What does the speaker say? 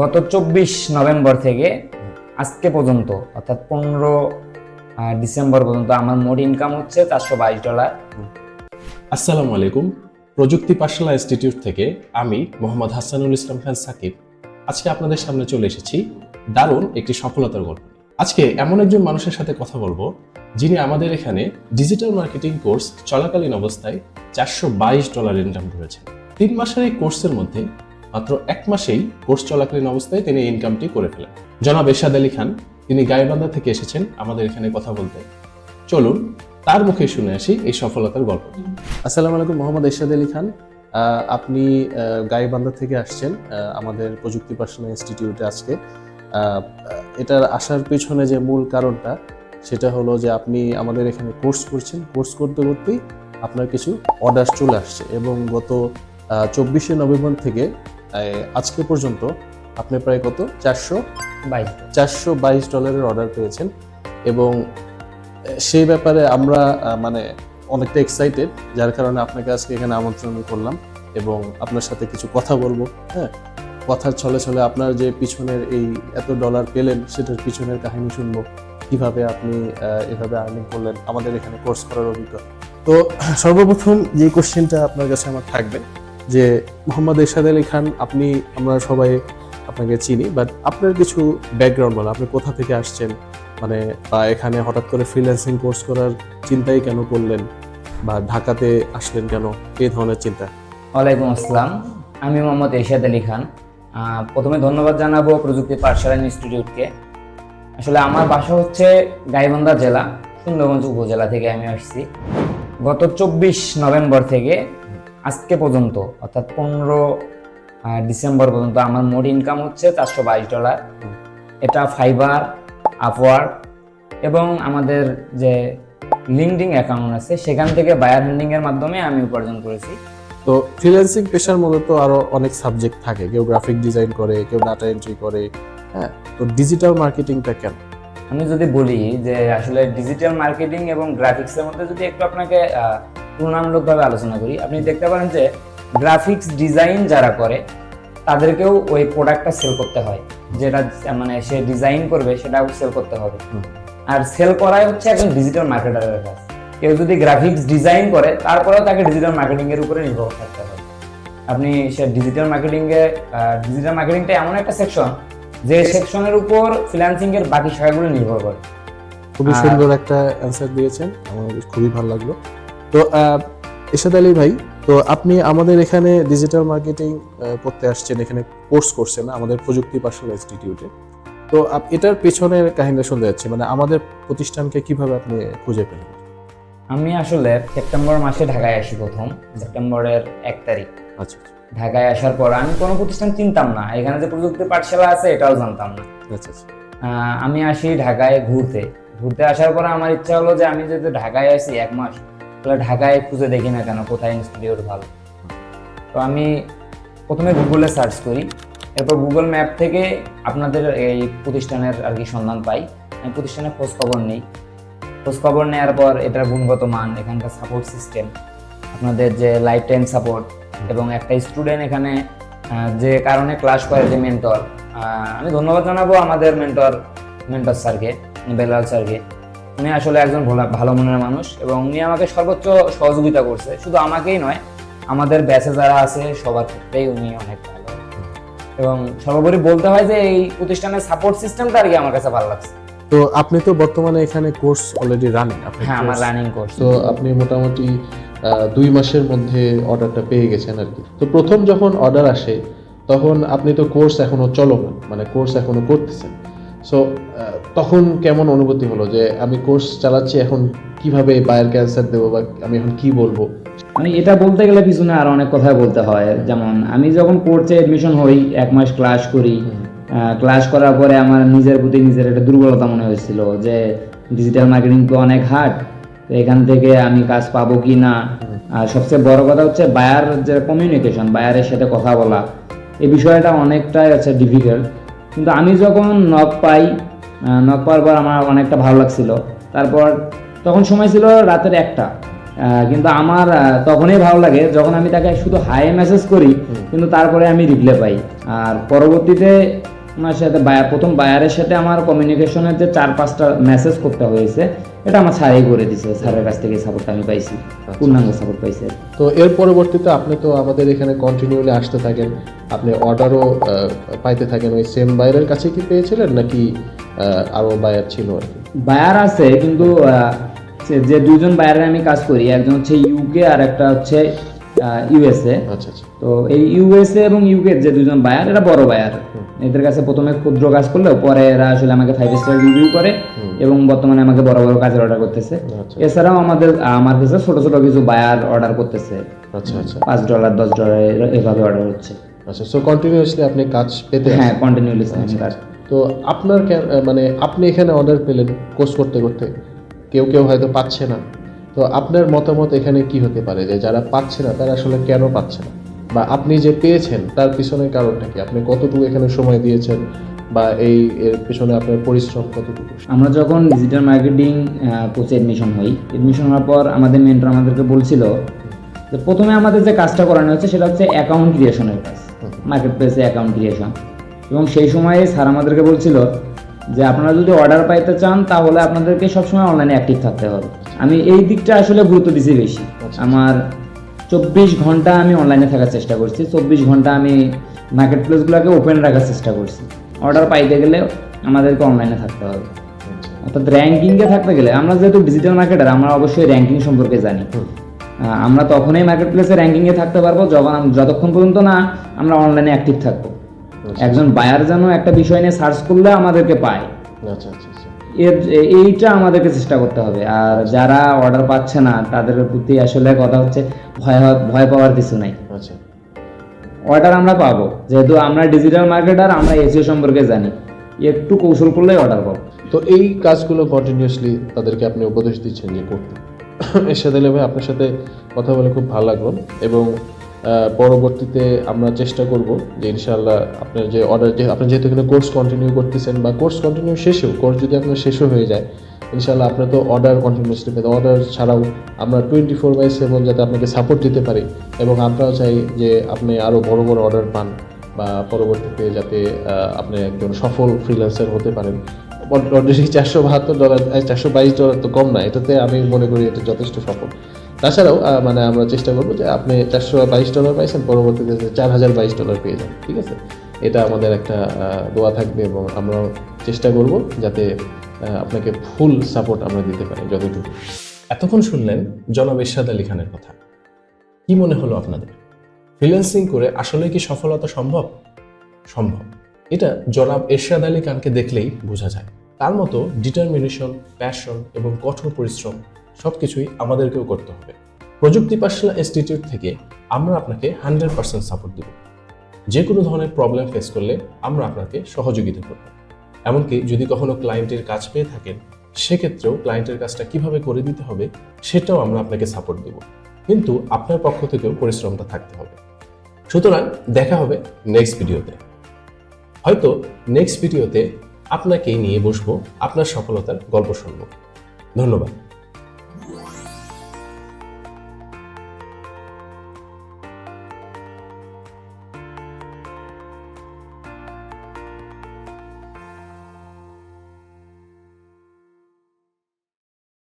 গত চব্বিশ নভেম্বর থেকে আজকে পর্যন্ত, অর্থাৎ পনেরো ডিসেম্বর পর্যন্ত আমার মোট ইনকাম হচ্ছে চারশো বাইশ ডলার আসসালামু আলাইকুম। প্রযুক্তি পাঠশালা ইনস্টিটিউট থেকে আমি মোহাম্মদ হাসানুল ইসলাম খান সাকিব। আজকে আপনাদের সামনে চলে এসেছি দারুণ একটি সফলতার গল্প আজকে এমন একজন মানুষের সাথে কথা বলব যিনি আমাদের এখানে ডিজিটাল মার্কেটিং কোর্স চলাকালীন অবস্থায় চারশো বাইশ ডলার ইনকাম করেছেন। তিন মাসের এই কোর্সের মধ্যে মাত্র এক মাসেই কোর্স চলাকালীন অবস্থায় তিনি ইনকামটি করে ফেলেন। জনাব এরশাদ আলী খান, তিনি গাইবান্ধা থেকে এসেছেন, আমাদের এখানে কথা বলতে। চলুন, তার মুখে শুনে আসি এই সফলতার গল্প। আসসালামু আলাইকুম, মোহাম্মদ এরশাদ আলী খান। আপনি গাইবান্ধা থেকে আসছেন আমাদের প্রযুক্তি পাঠশালা ইনস্টিটিউটে আজকে। এটার আসার পেছনে যে মূল কারণটা, সেটা হলো যে আপনি আমাদের এখানে কোর্স করছেন। কোর্স করতে করতেই আপনার কিছু অর্ডার চলে আসছে এবং গত চব্বিশে নভেম্বর থেকে আজকে পর্যন্ত আপনি প্রায় কত? চারশো? বাইশ চারশো বাইশ ডলারের অর্ডার পেয়েছেন। এবং সেই ব্যাপারে আমরা মানে অনেকটা এক্সাইটেড যার কারণে আপনাকে আজকে এখানে আমন্ত্রণ করলাম এবং আপনার সাথে কিছু কথা বলব হ্যাঁ? কথার ছলে ছলে আপনার যে পিছনের এই এত ডলার পেলেন সেটার পিছনের কাহিনী শুনব কীভাবে আপনি এভাবে আর্নিং করলেন আমাদের এখানে কোর্স করার অভিজ্ঞতা। তো সর্বপ্রথম যে কোশ্চেনটা আপনার কাছে আমার থাকবে যে মোহাম্মদ এরশাদ আলী খান, আপনি, আমরা সবাই আপনাকে চিনি বাট আপনার কিছু ব্যাকগ্রাউন্ড বলো, আপনি কোথা থেকে আসছেন? মানে বা এখানে হঠাৎ করে ফ্রিল্যান্সিং কোর্স করার চিন্তাই কেন করলেন? বা ঢাকাতে আসলেন কেন? এই ধরনের চিন্তা। ওয়ালাইকুম আসসালাম। আমি মোহাম্মদ এরশাদ আলী খান। প্রথমে ধন্যবাদ জানাব প্রযুক্তি পাঠশালা ইনস্টিটিউটকে আসলে আমার বাসা হচ্ছে গাইবান্ধা জেলা, সুন্দরগঞ্জ উপজেলা থেকে আমি আসছি। গত চব্বিশ নভেম্বর থেকে আজকে পর্যন্ত অর্থাৎ পনেরো ডিসেম্বর পর্যন্ত আমার মোট ইনকাম হচ্ছে চারশো বাইশ ডলার এটা ফাইবার আপওয়ার্ক এবং আমাদের যে লিঙ্কডিং অ্যাকাউন্ট আছে সেখান থেকে বায়ার হ্যান্ডিং এর মাধ্যমে আমি উপার্জন করেছি। তো ফ্রিল্যান্সিং পেশার মধ্যে তো আরও অনেক সাবজেক্ট থাকে। কেউ গ্রাফিক ডিজাইন করে কেউ ডাটা এন্ট্রি করে হ্যাঁ? তো ডিজিটাল মার্কেটিংটা কেন? আমি যদি বলি যে আসলে ডিজিটাল মার্কেটিং এবং গ্রাফিক্সের মধ্যে যদি একটু আপনাকে তুলনামূলকভাবে আলোচনা করি। আপনি দেখতে পারেন যে গ্রাফিক্স ডিজাইন যারা করে তাদেরকেও ওই প্রোডাক্টটা সেল করতে হয়। যেটা মানে সে ডিজাইন করবে সেটাও সেল করতে হবে। আর সেল করাই হচ্ছে একজন ডিজিটাল মার্কেটারের কাজ। কেউ যদি গ্রাফিক্স ডিজাইন করে তারপরেও তাকে ডিজিটাল মার্কেটিং এর উপরে নির্ভর থাকতে হবে আপনি সে ডিজিটাল মার্কেটিং এ ডিজিটাল মার্কেটিংটা এমন একটা সেকশন যে সেকশনের উপর ফ্রিল্যান্সিং এর বাকি শাখাগুলো নির্ভর করে। খুবই সুন্দর একটা অ্যান্সার দিয়েছেন। আমার খুবই ভালো লাগল। তো এরশাদ আলী ভাই তো আপনি আমাদের এখানে ডিজিটাল মার্কেটিং করতে আসছেন এখানে কোর্স করছেন আমাদের প্রযুক্তি পাঠশালা ইনস্টিটিউটে তো এটার পেছনের কাহিনীটা শুনতে যাচ্ছি মানে আমাদের প্রতিষ্ঠানকে কীভাবে আপনি খুঁজে পেলেন? আমি আসলে সেপ্টেম্বর মাসে ঢাকায় আসি প্রথম সেপ্টেম্বরের এক তারিখ। আচ্ছা ঢাকায় আসার পর আমি কোনো প্রতিষ্ঠান চিনতাম না এখানে যে প্রযুক্তি পাঠশালা আছে এটাও জানতাম না। আচ্ছা আচ্ছা। আমি আসি ঢাকায় ঘুরতে। ঘুরতে আসার পর আমার ইচ্ছা হলো যে আমি যেহেতু ঢাকায় আসি এক মাস ঢাকায় খুঁজে দেখি না কেন, কোথায় ইনস্টিটিউট ভালো। তো আমি প্রথমে গুগলে সার্চ করি, এরপর গুগল ম্যাপ থেকে আপনাদের এই প্রতিষ্ঠানের আর কি সন্ধান পাই। আমি প্রতিষ্ঠানের খোঁজ খবর নেই। খোঁজ খবর নেওয়ার পর এটার গুণগত মান, এখানকার সাপোর্ট সিস্টেম আপনাদের যে লাইফ টাইম সাপোর্ট এবং একটা স্টুডেন্ট এখানে যে কারণে ক্লাস করে যে মেন্টর আমি ধন্যবাদ জানাব আমাদের মেন্টর মেন্টর স্যারকে বেলাল স্যারকে উনি আসলে একজন ভালো মনের মানুষ এবং উনি আমাকে সর্বোচ্চ সহযোগিতা করছে। শুধু আমাকেই নয় আমাদের ব্যাচে যারা আছে সবার ক্ষেত্রেই উনি অনেক ভালো। এবং সর্বোপরি বলতে হয় যে এই প্রতিষ্ঠানের সাপোর্ট সিস্টেমটা আর কি আমার কাছে ভালো লাগছে। তো আপনি তো বর্তমানে এখানে কোর্স অলরেডি রানিং আপনি হ্যাঁ আমার রানিং কোর্স তো আপনি মোটামুটি দুই মাসের মধ্যে অর্ডারটা পেয়ে গেছেন আর কি। তো প্রথম যখন অর্ডার আসে তখন আপনি তো কোর্স এখনও চলমান মানে কোর্স এখনও করতেছেন। সো তখন কেমন অনুভূতি হলো যে আমি কোর্স চালাচ্ছি এখন কীভাবে বায়ার ক্যান্সার দেবো বা আমি এখন কি বলব? মানে এটা বলতে গেলে পিছনে আর অনেক কথাই বলতে হয়। যেমন আমি যখন কোর্সে এডমিশন হই এক মাস ক্লাস করি ক্লাস করার পরে আমার নিজের প্রতি নিজের একটা দুর্বলতা মনে হয়েছিল যে ডিজিটাল মার্কেটিং তো অনেক হার্ড তো এখান থেকে আমি কাজ পাবো কি না? আর সবচেয়ে বড় কথা হচ্ছে বায়ার যে কমিউনিকেশন বায়ারের সাথে কথা বলা এই বিষয়টা অনেকটাই হচ্ছে ডিফিকাল্ট কিন্তু আমি যখন নখ পাই নখ পাওয়ার পর আমার অনেকটা ভালো লাগছিল। তারপর তখন সময় ছিল রাতের একটা। কিন্তু আমার তখনই ভালো লাগে যখন আমি তাকে শুধু হাই মেসেজ করি কিন্তু তারপরে আমি রিপ্লাই পাই। আর পরবর্তীতে আমার সাথে বায়ার প্রথম বায়ারের সাথে আমার কমিউনিকেশনের যে চার পাঁচটা মেসেজ করতে হয়েছে এটা আমার স্যারই করে দিছে স্যারের কাছ থেকে সাপোর্ট আমি পাইছি পূর্ণাঙ্গ সাপোর্ট পাইছি। তো এর পরবর্তীতে আপনি তো আমাদের এখানে কন্টিনিউলি আসতে থাকেন আপনি অর্ডারও পাইতে থাকেন ওই সেম বায়ারের কাছে কি পেয়েছিলেন নাকি আহ, আরও বায়ার ছিল আর কি বায়ার আছে কিন্তু আহ, যে দুজন বায়ারে আমি কাজ করি একজন হচ্ছে ইউকে আর একটা হচ্ছে ইউএসএ আচ্ছা আচ্ছা। তো এই ইউএসএ এবং ইউকে যে দুজন বায়ার এরা বড় বায়ার এদের কাছে প্রথমে ক্ষুদ্র কাজ করলেও পরে এরা আসলে আমাকে ফাইভ স্টার রিভিউ করে এবং বর্তমানে আমাকে বড় বড় কাজের অর্ডার করতেছে। আচ্ছা। এছাড়াও আমাদের আমার কাছে ছোট ছোট কিছু বায়ার অর্ডার করতেছে। আচ্ছা আচ্ছা। পাঁচ ডলার দশ ডলার এভাবে অর্ডার হচ্ছে। আচ্ছা সো কন্টিনিউয়াসলি আপনি কাজ পেতে হ্যাঁ কন্টিনিউলি কাজ। তো আপনার মানে আপনি এখানে অর্ডার পেলেন কোর্স করতে করতে। কেউ কেউ হয়তো পাচ্ছে না। তো আপনার মতামত এখানে কি হতে পারে? যে যারা পাচ্ছে না তারা আসলে কেন পাচ্ছে না? বা আপনি যে পেয়েছেন তার পিছনে কারণটা কি? আপনি কতটুকু এখানে সময় দিয়েছেন? বা এই এর পিছনে আপনার পরিশ্রম কতটুকু? আমরা যখন ডিজিটাল মার্কেটিং কোচে এডমিশন হই এডমিশন হওয়ার পর আমাদের মেন্টর আমাদেরকে বলছিল যে প্রথমে আমাদের যে কাজটা করানো হচ্ছে সেটা হচ্ছে অ্যাকাউন্ট ক্রিয়েশনের কাজ মার্কেট প্লেসে অ্যাকাউন্ট ক্রিয়েশন এবং সেই সময়ে স্যার আমাদেরকে বলছিল যে আপনারা যদি অর্ডার পাইতে চান তাহলে আপনাদেরকে সবসময় অনলাইনে অ্যাক্টিভ থাকতে হবে। আমি এই দিকটা আসলে গুরুত্ব দিছি বেশি। আমার চব্বিশ ঘণ্টা আমি অনলাইনে থাকার চেষ্টা করছি। চব্বিশ ঘণ্টা আমি মার্কেট প্লেসগুলোকে ওপেন রাখার চেষ্টা করছি। অর্ডার পাইতে গেলে আমাদেরকে অনলাইনে থাকতে হবে। অর্থাৎ র্যাঙ্কিংয়ে থাকতে গেলে আমরা যেহেতু ডিজিটাল মার্কেটার আমরা অবশ্যই র্যাঙ্কিং সম্পর্কে জানি। আমরা তখনই মার্কেট প্লেসে র্যাঙ্কিংয়ে থাকতে পারব যখন যতক্ষণ পর্যন্ত না আমরা অনলাইনে অ্যাক্টিভ থাকব। একজন বায়ার যেন একটা বিষয় নিয়ে সার্চ করলে আমাদেরকে পায়। আচ্ছা আচ্ছা আচ্ছা। এর এইটা আমাদেরকে চেষ্টা করতে হবে। আর যারা অর্ডার পাচ্ছে না তাদের প্রতি আসলে কথা হচ্ছে ভয় ভয় পাওয়ার কিছু নাই। আচ্ছা। অর্ডার আমরা পাবো। যেহেতু আমরা ডিজিটাল মার্কেটার আমরা এসিও সম্পর্কে জানি। একটু কৌশল করলেই অর্ডার পাবো। তো এই কাজগুলো কন্টিনিউয়াসলি তাদেরকে আপনি উপদেশ দিচ্ছেন যে করতে। এর সাথে ভাই আপনার সাথে কথা বলে খুব ভালো লাগল। এবং পরবর্তীতে আমরা চেষ্টা করব যে ইনশাআল্লাহ আপনার যে অর্ডার যে আপনি যেহেতু এখানে কোর্স কন্টিনিউ করতেছেন বা কোর্স কন্টিনিউ শেষেও কোর্স যদি আপনার শেষও হয়ে যায়, ইনশাআল্লাহ আপনার তো অর্ডার কন্টিনিউসলি পেতে অর্ডার ছাড়াও আমরা টোয়েন্টি ফোর বাই সেভেন যাতে আপনাকে সাপোর্ট দিতে পারি এবং আমরাও চাই যে আপনি আরও বড় বড় অর্ডার পান বা পরবর্তীতে যাতে আপনি একজন সফল ফ্রিল্যান্সার হতে পারেন। চারশো বাহাত্তর ডলার চারশো বাইশ ডলার তো কম না, এটাতে আমি মনে করি এটা যথেষ্ট সফল। তাছাড়াও মানে আমরা চেষ্টা করব যে আপনি চারশো বাইশ ডলার পাইছেন, পরবর্তীতে চার হাজার বাইশ ডলার পেয়ে যান, ঠিক আছে? এটা আমাদের একটা দোয়া থাকবে এবং আমরাও চেষ্টা করব যাতে আপনাকে ফুল সাপোর্ট আমরা দিতে পারি যতটুকু। এতক্ষণ শুনলেন জনাব ইরশাদ আলী খানের কথা। কি মনে হলো আপনাদের? ফ্রিল্যান্সিং করে আসলে কি সফলতা সম্ভব? সম্ভব। এটা জনাব এরশাদ আলী খানকে দেখলেই বোঝা যায়। তার মতো ডিটারমিনেশন, প্যাশন এবং কঠোর পরিশ্রম সব কিছুই আমাদেরকেও করতে হবে। প্রযুক্তি পাঠশালা ইনস্টিটিউট থেকে আমরা আপনাকে হান্ড্রেড পার্সেন্ট সাপোর্ট দেব। যে কোনো ধরনের প্রবলেম ফেস করলে আমরা আপনাকে সহযোগিতা করব। এমনকি যদি কখনো ক্লায়েন্টের কাজ পেয়ে থাকেন, সেক্ষেত্রেও ক্লায়েন্টের কাজটা কীভাবে করে দিতে হবে, সেটাও আমরা আপনাকে সাপোর্ট দেব। কিন্তু আপনার পক্ষ থেকেও পরিশ্রমটা থাকতে হবে। সুতরাং দেখা হবে নেক্সট ভিডিওতে হয়তো নেক্সট ভিডিওতে আপনাকেই নিয়ে বসবো, আপনার সফলতার গল্প শুনব। ধন্যবাদ।